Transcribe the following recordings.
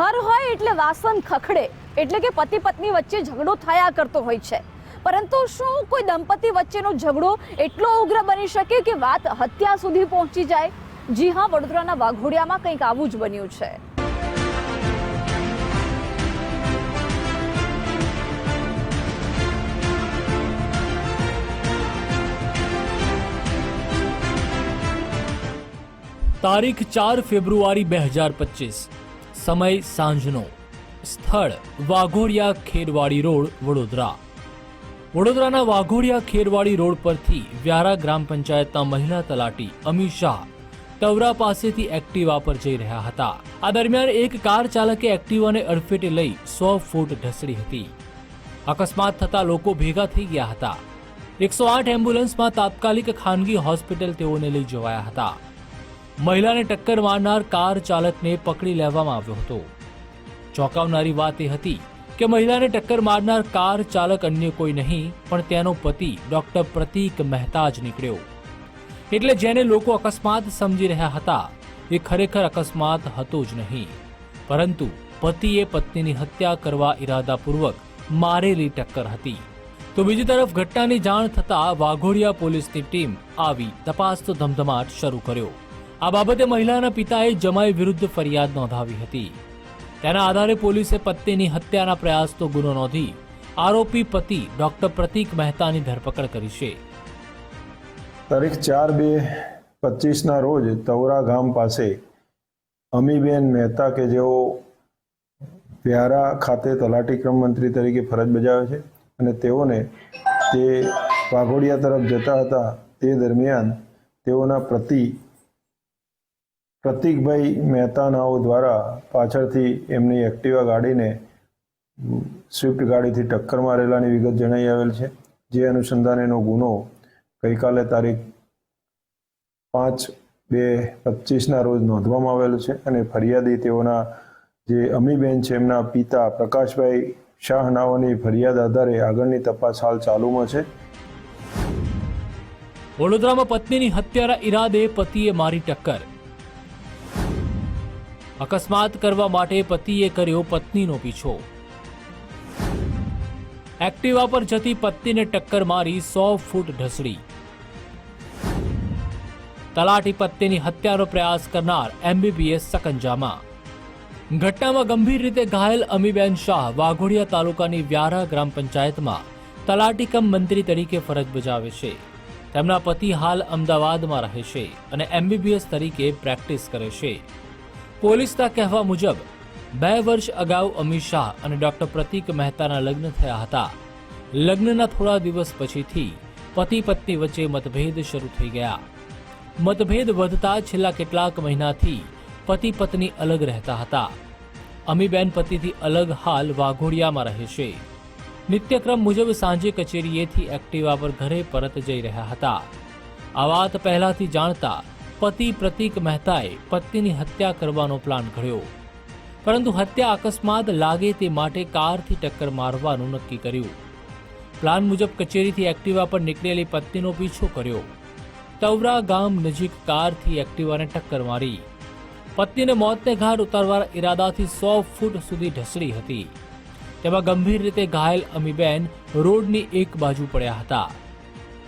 ઘર હોય એટલે વાસણ ખખડે, એટલે કે પતિ પત્ની વચ્ચે ઝઘડો થયા કરતો હોય છે. પરંતુ શું કોઈ દંપતી વચ્ચેનો ઝઘડો એટલો ઉગ્ર બની શકે કે વાત હત્યા સુધી પહોંચી જાય? જી હા, વડોદરાના વાઘોડિયામાં કંઈક આવું જ બન્યું છે. તારીખ ચાર ફેબ્રુઆરી બે હજાર પચીસ. સમય સાંજનો. સ્થળ વાઘોડિયા ખેરવાડી રોડ, વડોદરા. વડોદરાના વાઘોડિયા ખેરવાડી રોડ પરથી વ્યારા ગ્રામ પંચાયતના મહિલા તલાટી અમી શાહ ટવરા પાસેથી એક્ટિવા પર જઈ રહ્યા હતા. આ દરમિયાન એક કાર ચાલકે એક્ટિવાને અડફેટે લઈ સો ફૂટ ઢસડી હતી. અકસ્માત થતા લોકો ભેગા થઈ ગયા હતા. એકસો આઠ એમ્બ્યુલન્સમાં તાત્કાલિક ખાનગી હોસ્પિટલ તેઓને લઈ જવાયા હતા. મહિલાને ટક્કર મારનાર કાર ચાલકને પકડી લેવામાં આવ્યો હતો. ચોંકાવનારી વાત એ હતી કે મહિલાને ટક્કર મારનાર કાર ચાલક અન્ય કોઈ નહીં, પણ તેનો પતિ ડોક્ટર પ્રતીક મહેતા જ નીકળ્યો. એટલે જેને લોકો અકસ્માત સમજી રહ્યા હતા, એ ખરેખર અકસ્માત હતો જ નહીં. પરંતુ પતિએ પત્નીની હત્યા કરવા ઈરાદાપૂર્વક મારેલી ટક્કર હતી. તો બીજી તરફ ઘટનાની જાણ થતાં વાઘોડિયા પોલીસની ટીમ આવી તપાસનો ધમધમાટ શરૂ કર્યો. આ બાબતે મહિલાના પિતાએ જમાઈ વિરુદ્ધ ફરિયાદ નોંધાવી હતી. તેના આધારે પોલીસે પત્નીની હત્યાના પ્રયાસનો ગુનો નોંધી આરોપી પતિ ડોક્ટર પ્રતીક મહેતાની ધરપકડ કરી છે. તારીખ ચાર બે પચીસના રોજ તવરા ગામ પાસે અમીબેન મહેતા કે જેઓ વ્યારા ખાતે તલાટી ક્રમ મંત્રી તરીકે ફરજ બજાવે છે અને તેઓને તે વાઘોડિયા તરફ જતા હતા તે દરમિયાન તેઓના પતિ પ્રતિકભાઈ મહેતાનાઓ દ્વારા પાછળથી એમની એક્ટિવા ગાડીને સ્વિફ્ટ ગાડીથી ટક્કર મારેલાની વિગત જણાઈ આવેલ છે. જે અનુસંધાનેનો ગુનો ગઈકાલે તારીખ પાંચ બે પચીસના રોજ નોંધવામાં આવેલો છે અને ફરિયાદી તેઓના જે અમીબેન છે એમના પિતા પ્રકાશભાઈ શાહ નાઓની ફરિયાદ આધારે આગળની તપાસ હાલ ચાલુમાં છે. વડોદરામાં પત્નીની હત્યાના ઈરાદે પતિએ મારી ટક્કર. અકસ્માત કરવા માટે પતિએ કર્યો પત્નીનો પીછો. એક્ટિવા પર જતી પત્નીને ટક્કર મારી સો ફૂટ ઢસડી. તલાટી પત્નીની હત્યાનો પ્રયાસ કરનાર એમબીબીએસ સકંજામાં. ઘટનામાં ગંભીર રીતે ઘાયલ અમીબેન શાહ વાઘોડિયા તાલુકાની વ્યારા ગ્રામ પંચાયતમાં તલાટી કમ મંત્રી તરીકે ફરજ બજાવે છે. તેમના પતિ હાલ અમદાવાદમાં રહે છે અને એમબીબીએસ તરીકે પ્રેક્ટિસ કરે છે. પોલીસના કહેવા મુજબ, બે વર્ષ અગાઉ અમિત શાહ અને ડોક્ટર પ્રતીક મહેતાના લગ્ન થયા હતા. લગ્નના થોડા દિવસ પછીથી પતિ પત્ની વચ્ચે મતભેદ શરૂ થઈ ગયા. મતભેદ વધતા છેલ્લા કેટલાક મહિનાથી પતિ પત્ની અલગ રહેતા હતા. અમીબેન પતિથી અલગ હાલ વાઘોડિયામાં રહે છે. નિત્યક્રમ મુજબ સાંજે કચેરીએથી એક્ટિવા પર ઘરે પરત જઈ રહ્યા હતા. આ વાત પહેલાથી જાણતા પતિ પ્રતીક મહેતાએ પત્નીની હત્યા કરવાનો પ્લાન ઘડ્યો. પરંતુ હત્યા અકસ્માત લાગે તે માટે કારથી ટક્કર મારવાનું નક્કી કર્યું. પ્લાન મુજબ કચેરીથી એક્ટિવા પર નીકળેલી પત્નીનો પીછો કર્યો. તવરા ગામ નજીક કારથી એક્ટિવાને ટક્કર મારી. પત્નીને મોતને ઘાટ ઉતારવાના ઈરાદાથી સો ફૂટ સુધી ઢસડી હતી. તેમાં ગંભીર રીતે ઘાયલ અમીબેન રોડની એક બાજુ પડ્યા હતા.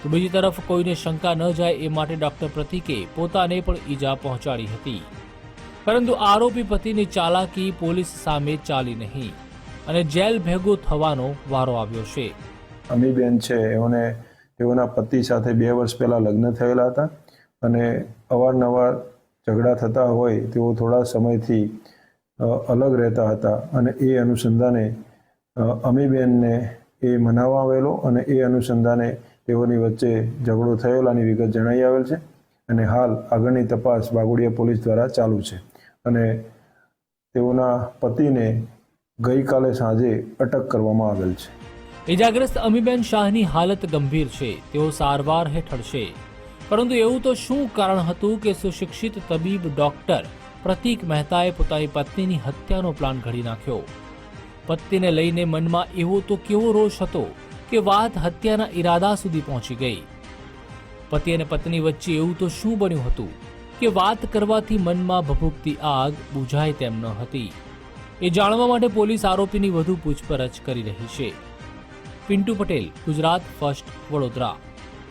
તો બીજી તરફ કોઈને શંકા ન જાય એ માટે ડોક્ટર પ્રતિકે પોતાને પણ ઈજા પહોંચાડી હતી. પરંતુ આરોપી પતિની ચાલાકી પોલીસ સામે ચાલી નહીં અને જેલ ભેગો થવાનો વારો આવ્યો છે. અમીબેન છે, એઓને તેઓના પતિ સાથે બે વર્ષ પહેલાં લગ્ન થયેલા હતા અને અવારનવાર ઝઘડા થતા હોય તેઓ થોડા સમયથી અલગ રહેતા હતા અને એ અનુસંધાને અમીબેનને એ મનાવવા આવેલો અને એ અનુસંધાને તેઓની વચ્ચે ઝઘડો થયેલાની વિગત જણાઈ આવેલ છે અને હાલ આગળની તપાસ બાગુડિયા પોલીસ દ્વારા ચાલુ છે. અને તેઓના પતિને ગઈકાલે સાંજે અટક કરવામાં આવેલ છે. ઇજાગ્રસ્ત અમીબેન શાહની હાલત ગંભીર છે. તેઓ સારવાર હેઠળ છે. પરંતુ એવું તો શું કારણ હતું કે સુશિક્ષિત તબીબ ડોક્ટર પ્રતીક મહેતાએ પોતાની પત્નીની હત્યાનો પ્લાન ઘડી નાખ્યો? પત્નીને લઈને મનમાં એવો તો કેવો રોષ હતો? કે વાત હત્યાના ઈરાદા સુધી પહોંચી ગઈ. પતિ અને પત્ની વચ્ચે એવું તો શું બન્યું હતું કે વાત કરવાથી મનમાં ભભૂકતી આગ બુઝાય તેમ ન હતી. એ જાણવા માટે પોલીસ આરોપીની વધુ પૂછપરછ કરી રહી છે. પિન્ટુ પટેલ, ગુજરાત, ફર્સ્ટ વડોદરા.